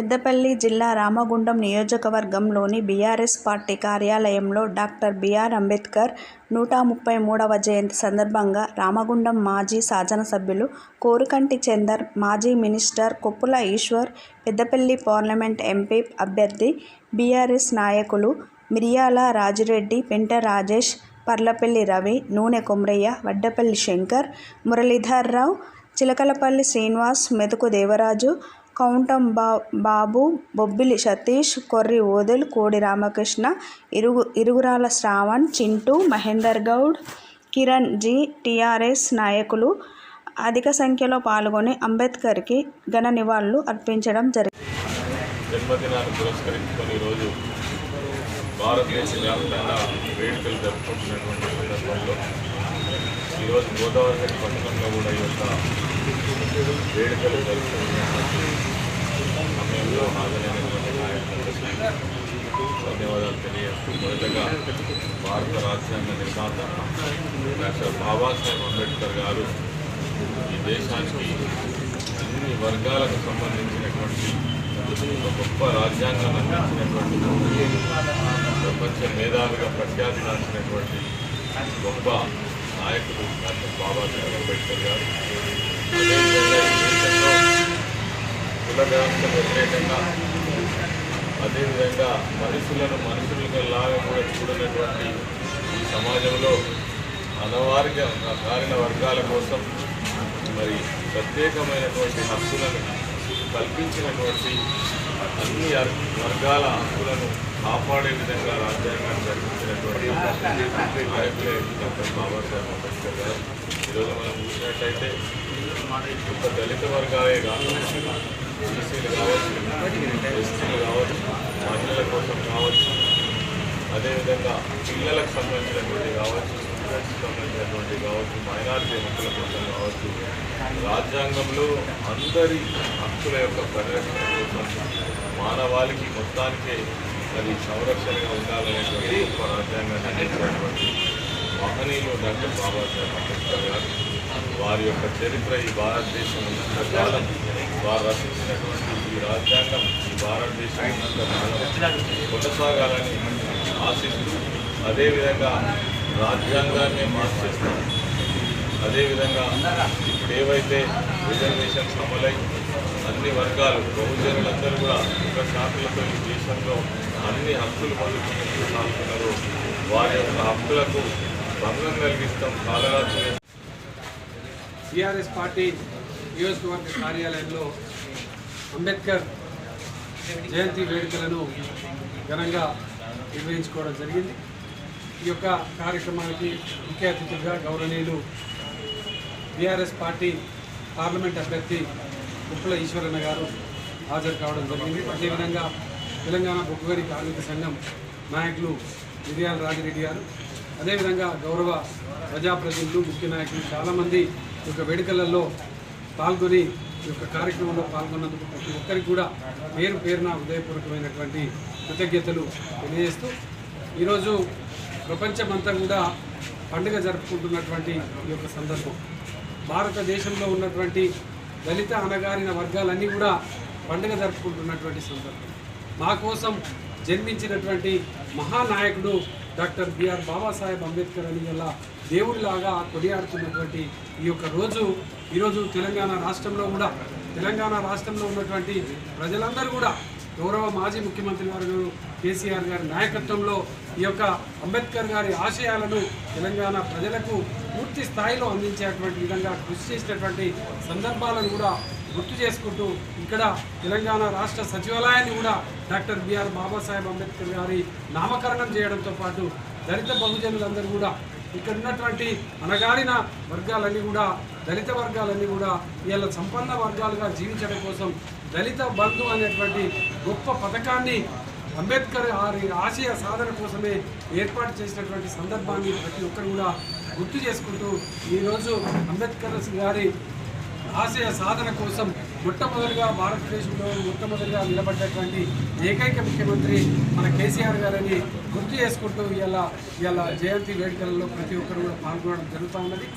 పెద్దపల్లి జిల్లా రామగుండం నియోజకవర్గంలోని BRS party కార్యాలయంలో డాక్టర్ బిఆర్ అంబేద్కర్ నూట ముప్పై మూడవ జయంతి సందర్భంగా రామగుండం మాజీ శాసనసభ్యులు కోరుకంటి చందర్ మాజీ minister Koppula Eshwar Peddapalli parliament MP అభ్యర్థి బీఆర్ఎస్ నాయకులు మిరియాల రాజిరెడ్డి పెంట రాజేష్ పర్లపల్లి రవి నూనె కొమ్రయ్య వడ్డపల్లి శంకర్ మురళీధర్రావు చిలకలపల్లి శ్రీనివాస్ మెతుకు దేవరాజు కౌంటం బా బాబు బొబ్బిలి సతీష్ కొర్రి ఓదెల్ కోడి రామకృష్ణ ఇరుగు ఇరుగురాల శ్రావణ్ చింటూ మహేందర్ గౌడ్ కిరణ్ జీ టీఆర్ఎస్ నాయకులు అధిక సంఖ్యలో పాల్గొని అంబేద్కర్కి ఘన నివాళులు అర్పించడం జరిగింది. జన్మదినాన్ని పురస్కరించుకొని ఈరోజు భారతదేశ వ్యాప్తంగా వేడుకలు జరుపుకుంటున్నటువంటి సందర్భంలో ఈరోజు గోదావరి పట్టణంలో కూడా ఈ యొక్క వేడుకలు జరుపుకుంటున్నటువంటి సమయంలో హాజరైనటువంటి నాయకులకు ధన్యవాదాలు తెలియజేస్తూ మొదటగా భారత రాజ్యాంగ నిర్మాత డాక్టర్ బాబాసాహెబ్ అంబేద్కర్ గారు ఈ దేశానికి అన్ని వర్గాలకు సంబంధించినటువంటి ఒక గొప్ప రాజ్యాంగాన్ని అందించినటువంటి ప్రపంచ మేధావిగా ప్రఖ్యాతిగాంచినటువంటి గొప్ప నాయకుడు డాక్టర్ బాబాసాహెబ్ అంబేద్కర్ గారు అదేవిధంగా ఈ దేశంలో కుల వ్యవస్థకు వ్యతిరేకంగా అదేవిధంగా మనుషులను మనుషులుగా లాగా కూడా చూడనటువంటి ఈ సమాజంలో అనవారిగా కారిన వర్గాల కోసం మరి ప్రత్యేకమైనటువంటి హక్కులను కల్పించినటువంటి అన్ని అర్- వర్గాల హక్కులను కాపాడే విధంగా రాజ్యాంగాన్ని కల్పించినటువంటి నాయకులే డాక్టర్ బాబాసాహెబ్ అంబేద్కర్ గారు. ఈరోజు మనం చూసినట్టయితే ఒక దళిత వర్గాలే కాకుండా కావచ్చు ఎస్టీలు కావచ్చు మహిళల కోసం కావచ్చు అదేవిధంగా పిల్లలకు సంబంధించినటువంటి కావచ్చు స్టూడెంట్స్కి సంబంధించినటువంటి కావచ్చు మైనారిటీ హక్కుల కోసం కావచ్చు రాజ్యాంగంలో అందరి హక్కుల యొక్క పరిరక్షణ కోసం మానవాళికి మొత్తానికే అది సంరక్షణగా ఉండాలనేటువంటి ఒక రాజ్యాంగాన్ని అందించినటువంటి మహనీయులు డాక్టర్ బాబాసాహెబ్ అంబేద్కర్ గారు వారి యొక్క చరిత్ర ఈ భారతదేశం ఉన్నంత కాలం వారు రచించినటువంటి ఈ రాజ్యాంగం ఈ భారతదేశం కొనసాగాలని ఆశిస్తూ అదేవిధంగా రాజ్యాంగాన్ని మార్చేస్తాం అదేవిధంగా ఇప్పుడు ఏవైతే రిజర్వేషన్స్ అమలై అన్ని వర్గాలు బహుజనులందరూ కూడా ఒక శాఖలతో ఈ దేశంలో అన్ని హక్కులు పొందుతున్నట్టు సాగుతున్నారు. వారి యొక్క హక్కులకు భంగం కలిగిస్తాం కాలరాత్రి టీఆర్ఎస్ పార్టీ నియోజకవర్గ కార్యాలయంలో అంబేద్కర్ జయంతి వేడుకలను ఘనంగా నిర్వహించుకోవడం జరిగింది. ఈ యొక్క కార్యక్రమానికి ముఖ్య అతిథిగా గౌరవనీయులు బీఆర్ఎస్ పార్టీ పార్లమెంట్ అభ్యర్థి ఉప్పుల ఈశ్వరన్న గారు హాజరు కావడం జరిగింది. అదేవిధంగా తెలంగాణ బొగ్గుగరి కార్మిక సంఘం నాయకులు మిరియాల రాజిరెడ్డి గారు అదేవిధంగా గౌరవ ప్రజాప్రతినిధులు ముఖ్య నాయకులు చాలామంది ఈ యొక్క వేడుకలలో పాల్గొని ఈ యొక్క కార్యక్రమంలో పాల్గొన్నందుకు ప్రతి ఒక్కరికి కూడా పేరు పేరున హృదయపూర్వకమైనటువంటి కృతజ్ఞతలు తెలియజేస్తూ ఈరోజు ప్రపంచమంతా కూడా పండుగ జరుపుకుంటున్నటువంటి ఈ యొక్క సందర్భం. భారతదేశంలో ఉన్నటువంటి దళిత అనగారిన వర్గాలన్నీ కూడా పండుగ జరుపుకుంటున్నటువంటి సందర్భం. మా కోసం జన్మించినటువంటి మహానాయకుడు డాక్టర్ బిఆర్ బాబాసాహెబ్ అంబేద్కర్ అని గల దేవుడిలాగా కొనియాడుతున్నటువంటి ఈ యొక్క రోజు ఈరోజు తెలంగాణ రాష్ట్రంలో కూడా తెలంగాణ రాష్ట్రంలో ఉన్నటువంటి ప్రజలందరూ కూడా గౌరవ మాజీ ముఖ్యమంత్రి గారు కేసీఆర్ గారి నాయకత్వంలో ఈ యొక్క అంబేద్కర్ గారి ఆశయాలను తెలంగాణ ప్రజలకు పూర్తి స్థాయిలో అందించేటువంటి విధంగా కృషి చేసినటువంటి సందర్భాలను కూడా గుర్తు చేసుకుంటూ ఇక్కడ తెలంగాణ రాష్ట్ర సచివాలయాన్ని కూడా డాక్టర్ బిఆర్ బాబాసాహెబ్ అంబేద్కర్ గారి నామకరణం చేయడంతో పాటు దళిత బహుజనులందరూ కూడా ఇక్కడ ఉన్నటువంటి అనగాడిన వర్గాలన్నీ కూడా దళిత వర్గాలన్నీ కూడా వీళ్ళ సంపన్న వర్గాలుగా జీవించడం కోసం దళిత బంధు అనేటువంటి గొప్ప పథకాన్ని అంబేద్కర్ వారి ఆశయ సాధన కోసమే ఏర్పాటు చేసినటువంటి సందర్భాన్ని ప్రతి ఒక్కరు కూడా గుర్తు చేసుకుంటూ ఈరోజు అంబేద్కర్ గారి ఆశయ సాధన కోసం మొట్టమొదటిగా భారతదేశంలో మొట్టమొదటిగా నిలబడ్డటువంటి ఏకైక ముఖ్యమంత్రి మన కేసీఆర్ గారని గుర్తు చేసుకుంటూ ఇలా ఇలా జయంతి వేడుకలలో ప్రతి ఒక్కరు కూడా పాల్గొనడం జరుగుతూ ఉన్నది.